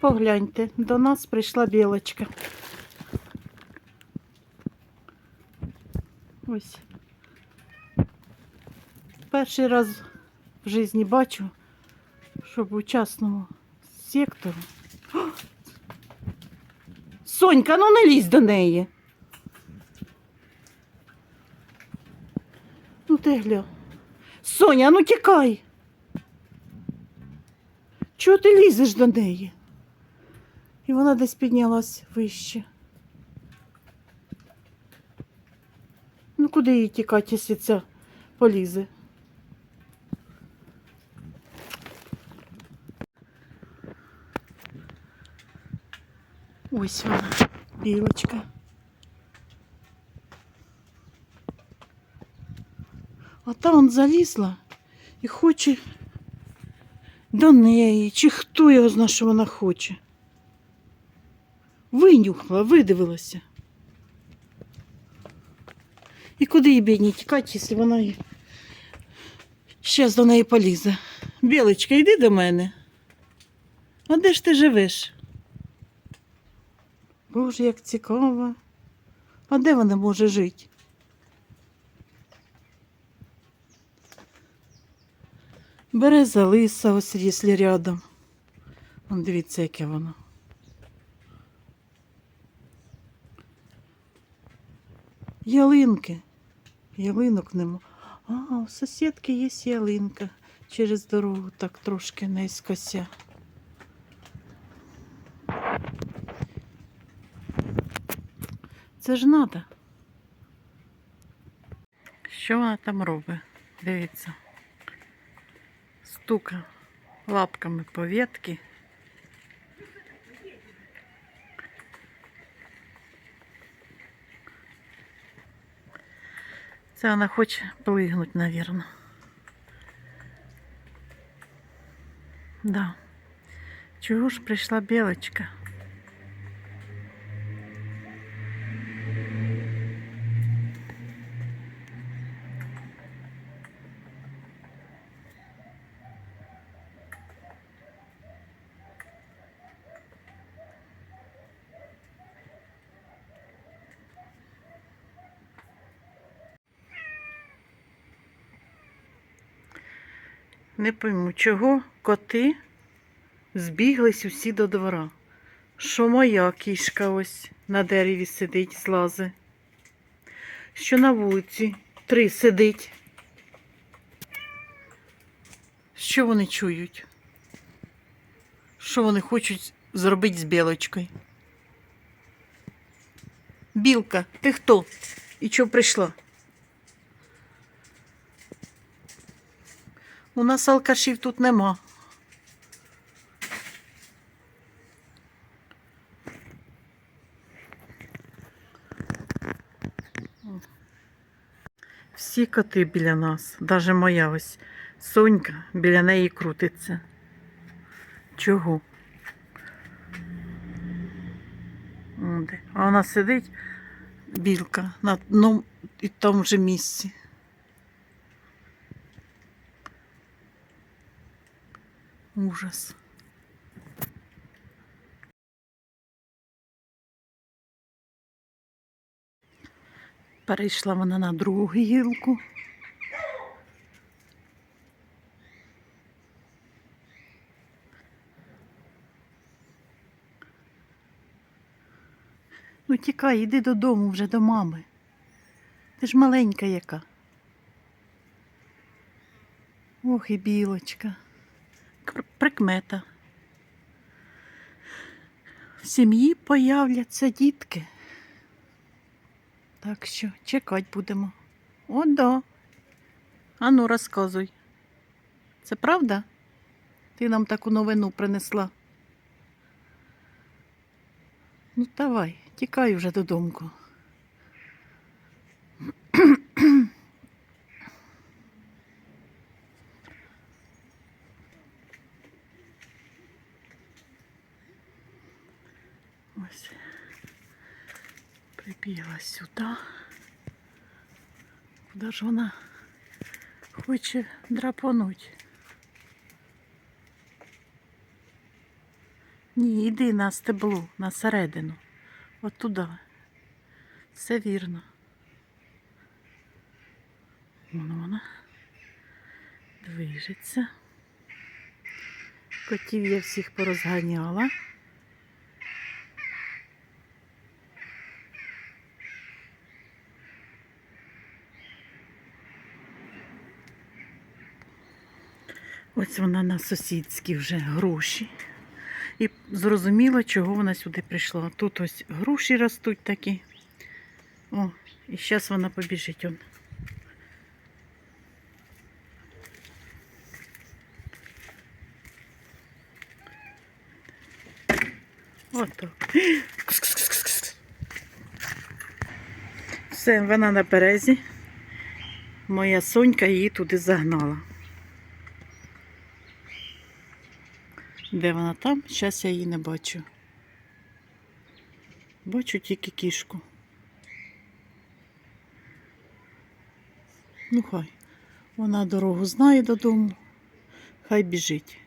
Погляньте, до нас прийшла білочка. Ось. Перший раз в житті бачу, щоб у частному сектору. О! Сонька, ну не лізь до неї. Ну ти гля. Соня, ну тікай. Чого ти лізеш до неї? І вона десь піднялась вище. Ну куди їй тікати, якщо ця полізе? Ось вона, білочка. А та он залізла і хоче до неї, чи хто його знає, що вона хоче. Винюхала, видивилася. І куди їй бідній тікати, якщо вона щас до неї полізе. Білочка, йди до мене. А де ж ти живеш? Боже, як цікаво. А де вона може жити? Береза лиса, ось рядом. Вон дивіться, яке воно. Ялинки. Ялинок нема. А, у сусідки є ялинка. Через дорогу так трошки наискося. Це ж надо. Що вона там робить? Дивіться. Стука лапками по ветки. Це вона хоче плигнуть, навірно. Да. Чого ж прийшла білочка? Не пойму, чого коти збіглись усі до двора. Що моя кішка ось на дереві сидить, злази. Що на вулиці три сидить. Що вони чують? Що вони хочуть зробити з білочкою? Білка, ти хто? І чого прийшла? У нас алкашів тут нема. Всі коти біля нас, навіть моя ось Сонька біля неї крутиться. Чого? А вона сидить, білка, на одному і тому же місці. Ужас. Перейшла вона на другу гілку. Ну тікай, іди додому вже до мами. Ти ж маленька яка. Ох і білочка. Прикмета. В сім'ї появляться дітки. Так що чекати будемо. О, да. Ану, розказуй. Це правда? Ти нам таку новину принесла. Ну, давай, тікай вже додому. Ось. Прибігла сюди. Куди ж вона хоче драпануть? Ні, йди на стебло, на середину. От туди. Все вірно. Воно вона движеться. Котів я всіх порозганяла. Ось вона на сусідські вже груші. І зрозуміло, чого вона сюди прийшла. Тут ось груші ростуть такі. О, і зараз вона побіжить. Он. Отак. Все, вона на березі. Моя сонька її туди загнала. Де вона там? Зараз я її не бачу. Бачу тільки кішку. Ну хай. Вона дорогу знає додому. Хай біжить.